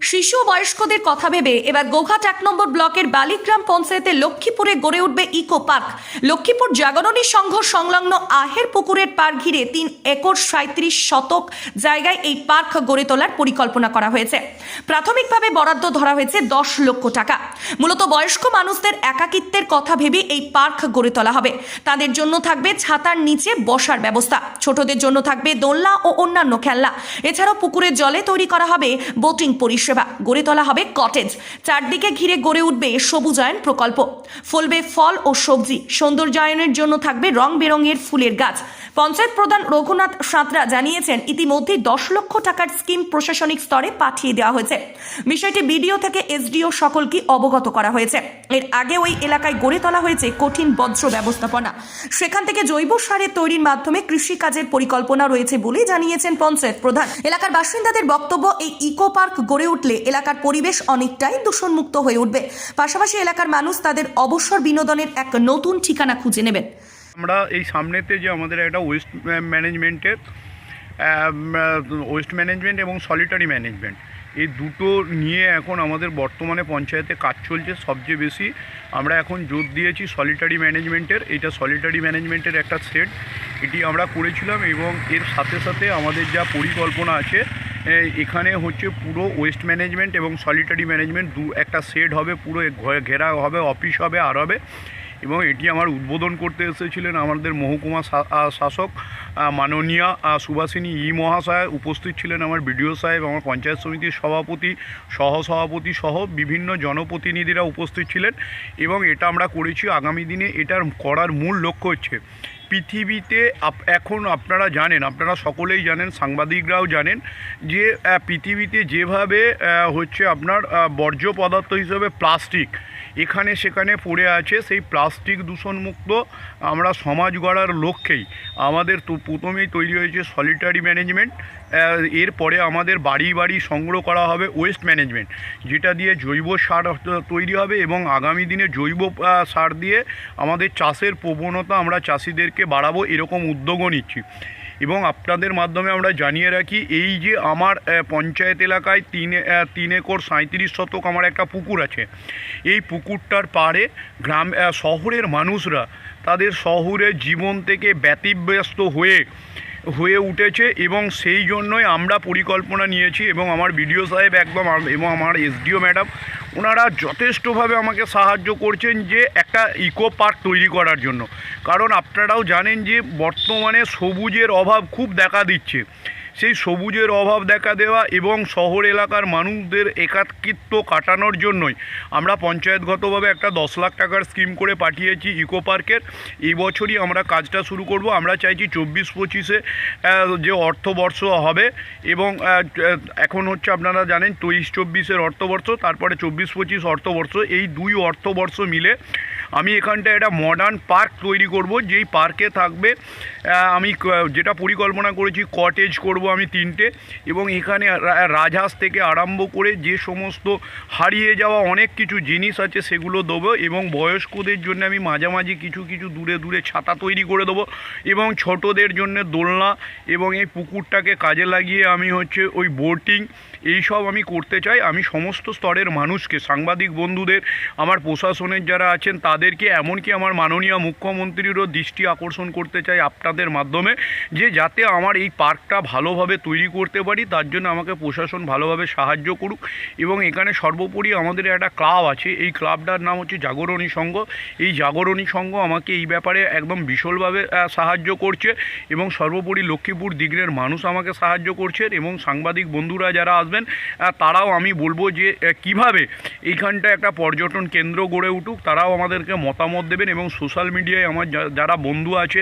শিশু বয়স্কদের কথা ভেবে এবার গোঘাট এক নম্বর ব্লকের বালিগ্রাম পঞ্চায়েতে লক্ষ্মীপুরে গড়ে উঠবে ইকো পার্ক। লক্ষ্মীপুর জাগরণী সংঘ সংলগ্ন আহের পুকুরের পার ঘিরে তিন একর সাঁত্রিশ শতক জায়গায় এই পার্ক গড়ে তোলার পরিকল্পনা করা হয়েছে। প্রাথমিকভাবে বরাদ্দ ধরা হয়েছে দশ লক্ষ টাকা। মূলত বয়স্ক মানুষদের একাকিত্বের কথা ভেবে এই পার্ক গড়ে তোলা হবে। তাদের জন্য থাকবে ছাতার নিচে বসার ব্যবস্থা। ছোটদের জন্য থাকবে দোলনা ও অন্যান্য খেলনা। এছাড়াও পুকুরের জলে তৈরি করা হবে বোটিং পরিষেবা। গড়ে তোলা হবে কটেজ। চারদিকে ঘিরে গড়ে উঠবে সবুজায়ন প্রকল্প। ফলবে ফল ও সবজি। সৌন্দর্যায়নের জন্য থাকবে রং বেরঙের ফুলের গাছ। পঞ্চায়েত প্রধান রঘুনাথ সাঁতরা জানিয়েছেন, ইতিমধ্যে দশ লক্ষ টাকার স্কিম প্রশাসনিক স্তরে পাঠিয়ে দেওয়া হয়েছে। বিষয়টি বিডিও থেকে এসডিও সকলকে অবগত করা হয়েছে। এর আগে ওই এলাকায় গড়ে তোলা হয়েছে কঠিন বজ্র ব্যবস্থাপনা। সেখান থেকে জৈব সারের তৈরির মাধ্যমে কৃষিকাজের পরিকল্পনা রয়েছে বলে জানিয়েছেন পঞ্চায়েত প্রধান। এলাকার বাসিন্দাদের বক্তব্য, এই ইকো পার্ক গড়ে উঠলে এলাকার পরিবেশ অনেকটাই দূষণমুক্ত হয়ে উঠবে। পাশাপাশি এলাকার মানুষ তাদের অবসর বিনোদনের এক নতুন ঠিকানা খুঁজে নেবেন। আমরা এই সামনেতে যে আমাদের একটা ওয়েস্ট ম্যানেজমেন্টের ওয়েস্ট ম্যানেজমেন্ট এবং সলিটারি ম্যানেজমেন্ট এই দুটো নিয়ে এখন আমাদের বর্তমানে পঞ্চায়েতে কাজ চলছে। সবচেয়ে বেশি আমরা এখন জোর দিয়েছি সলিটারি ম্যানেজমেন্টের এটা সলিটারি ম্যানেজমেন্টের একটা সেট এটি আমরা করেছিলাম এবং এর সাথে সাথে আমাদের যা পরিকল্পনা আছে এখানে হচ্ছে পুরো ওয়েস্ট ম্যানেজমেন্ট এবং সলিটারি ম্যানেজমেন্ট দু একটা সেট হবে, পুরো ঘেরা হবে অফিস হবে, আর হবে। এবং এটি আমার উদ্বোধন করতে এসেছিলেন আমাদের মহকুমা শাসক মাননীয়া সুভাষিনী ই মহাশয় উপস্থিত ছিলেন আমার বিডিও সাহেব, আমার পঞ্চায়েত সমিতির সভাপতি, সহসভাপতি সহ বিভিন্ন জনপ্রতিনিধিরা উপস্থিত ছিলেন। এবং এটা আমরা করেছি, আগামী দিনে এটার করার মূল লক্ষ্য হচ্ছে পৃথিবীতে এখন আপনারা জানেন, আপনারা সকলেই জানেন, সাংবাদিকরাও জানেন, যে পৃথিবীতে যেভাবে হচ্ছে আপনার বর্জ্য পদার্থ হিসেবে প্লাস্টিক এখানে সেখানে পড়ে আছে সেই প্লাস্টিক দূষণমুক্ত আমরা সমাজ গড়ার লক্ষ্যেই। আমাদের তো প্রথমেই তৈরি হয়েছে সলিটারি ম্যানেজমেন্ট এরপরে আমাদের বাড়ি বাড়ি সংগ্রহ করা হবে ওয়েস্ট ম্যানেজমেন্ট যেটা দিয়ে জৈব সার তৈরি হবে এবং আগামী দিনে জৈব সার দিয়ে আমাদের চাষের প্রবণতা আমরা চাষিদেরকে বাড়াবো, এরকম উদ্যোগও নিচ্ছি। এবং আপনাদের মাধ্যমে আমরা জানিয়ে রাখি, এই যে আমার পঞ্চায়েত এলাকায় তিন তিন একর সাঁত্রিশ শতক আমার একটা পুকুর আছে। এই পুকুরটার পাড়ে গ্রাম শহরের মানুষরা তাদের শহরের জীবন থেকে ব্যতিব্যস্ত হয়ে হয়ে উঠেছে এবং সেই জন্যই আমরা পরিকল্পনা নিয়েছি এবং আমার বিডিও সাহেব একদম এবং আমার এসডিও ম্যাডাম, ওনারা যথেষ্টভাবে আমাকে সাহায্য করছেন যে একটা ইকো পার্ক তৈরি করার জন্য। কারণ আপনারাও জানেন যে বর্তমানে সবুজের অভাব খুব দেখা দিচ্ছে। সেই সবুজের অভাব দেখা দেওয়া এবং শহর এলাকার মানুষদের একাকিত্ব কাটানোর জন্যই আমরা পঞ্চায়েতগতভাবে একটা দশ লাখ টাকার স্কিম করে পাঠিয়েছি ইকো পার্কের। এই বছরই আমরা কাজটা শুরু করব। আমরা চাইছি চব্বিশ পঁচিশে যে অর্থবর্ষ হবে এবং এখন হচ্ছে আপনারা জানেন তেইশ চব্বিশের অর্থবর্ষ, তারপরে চব্বিশ পঁচিশ অর্থবর্ষ। এই দুই অর্থবর্ষ মিলে আমি এখানটায় একটা মডার্ন পার্ক তৈরি করব, যেই পার্কে থাকবে আমি যেটা পরিকল্পনা করেছি কটেজ করব আমি তিনটে এবং এখানে রাজহাঁস থেকে আরম্ভ করে যে সমস্ত হারিয়ে যাওয়া অনেক কিছু জিনিস আছে সেগুলো দেবো এবং বয়স্কদের জন্য আমি মাঝামাঝি কিছু কিছু দূরে দূরে ছাতা তৈরি করে দেবো এবং ছোটদের জন্য দোলনা এবং এই পুকুরটাকে কাজে লাগিয়ে আমি হচ্ছে ওই বোটিং এইসব আমি করতে চাই। আমি সমস্ত স্তরের মানুষকে, সাংবাদিক বন্ধুদের, আমার প্রশাসনের যারা আছেন তাদেরকে, এমনকি আমার মাননীয় মুখ্যমন্ত্রীরও দৃষ্টি আকর্ষণ করতে চাই। আপনাদের মাধ্যমে যে যাতে আমার এই পার্কটা ভালোভাবে তৈরি করতে পারি, তার জন্য আমাকে প্রশাসন ভালোভাবে সাহায্য করুক এবং এখানে সর্বোপরি আমাদের একটা ক্লাব আছে, এই ক্লাবটার নাম হচ্ছে জাগরণী সংঘ। এই জাগরণী সংঘ আমাকে এই ব্যাপারে একদম বিশালভাবে সাহায্য করছে এবং সর্বোপরি লক্ষ্মীপুর দিগ্রের মানুষ আমাকে সাহায্য করছে এবং সাংবাদিক বন্ধুরা যারা আসবেন তারাও আমি বলব যে কীভাবে এইখানটা একটা পর্যটন কেন্দ্র গড়ে উঠুক, তারাও আমাদেরকে মতামত দেবেন এবং সোশ্যাল মিডিয়ায় আমার যারা বন্ধু আছে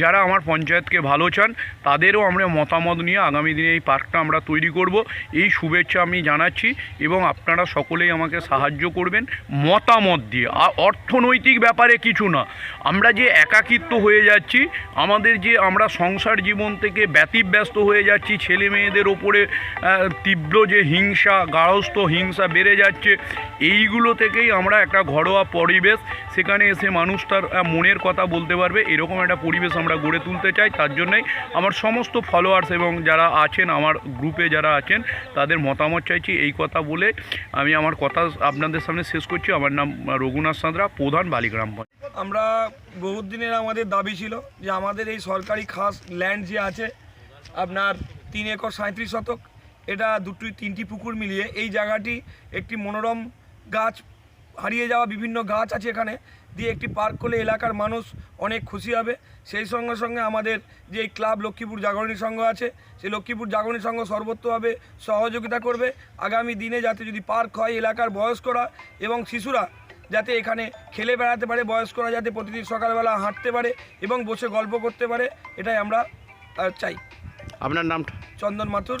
যারা আমার পঞ্চায়েতকে ভালো চান, তাদেরও আমরা মতামত নিয়ে আগামী দিনে এই পার্কটা আমরা তৈরি করব। এই শুভেচ্ছা আমি জানাচ্ছি এবং আপনারা সকলেই আমাকে সাহায্য করবেন মতামত দিয়ে। অর্থনৈতিক ব্যাপারে কিছু না। আমরা যে একাকিত্ব হয়ে যাচ্ছি, আমাদের যে আমরা সংসার জীবন থেকে ব্যতিব্যস্ত হয়ে যাচ্ছি, ছেলে মেয়েদের ওপরে তীব্র যে হিংসা গারস্থ হিংসা বেড়ে যাচ্ছে, এইগুলো থেকেই আমরা একটা ঘরোয়া পরিবেশ। সেখানে এসে মানুষ তার মনের কথা বলতে পারবে। এরকম একটা পরিবেশ আমরা গড়ে তুলতে চাই, তার জন্যই আমার সমস্ত ফলোয়ার্স এবং যারা আছেন, আমার গ্রুপে যারা আছেন, তাদের মতামত চাইছি। এই কথা বলে আমি আমার কথা আপনাদের সামনে শেষ করছি। আমার নাম রঘুনাথ সাঁতরা, প্রধান বালিগ্রাম। আমরা বহুত দিনের আমাদের দাবি ছিল যে আমাদের এই সরকারি খাস ল্যান্ড যে আছে, আপনার তিন একর সাঁত্রিশ শতক, এটা দুটি, তিনটি পুকুর মিলিয়ে এই জায়গাটি একটি মনোরম গাছ, হারিয়ে যাওয়া বিভিন্ন গাছ আছে এখানে। দিয়ে একটি পার্ক করলে এলাকার মানুষ অনেক খুশি হবে। সেই সঙ্গে সঙ্গে আমাদের যে এই ক্লাব লক্ষ্মীপুর জাগরণী সংঘ আছে সেই লক্ষ্মীপুর জাগরণী সংঘ সর্বত্রভাবে সহযোগিতা করবে। আগামী দিনে যাতে যদি পার্ক হয় এলাকার বয়স্করা এবং শিশুরা যাতে এখানে খেলে বেড়াতে পারে বয়স্করা যাতে প্রতিদিন সকালবেলা হাঁটতে পারে এবং বসে গল্প করতে পারে এটাই আমরা চাই। আপনার নামটা? চন্দন মাথুর।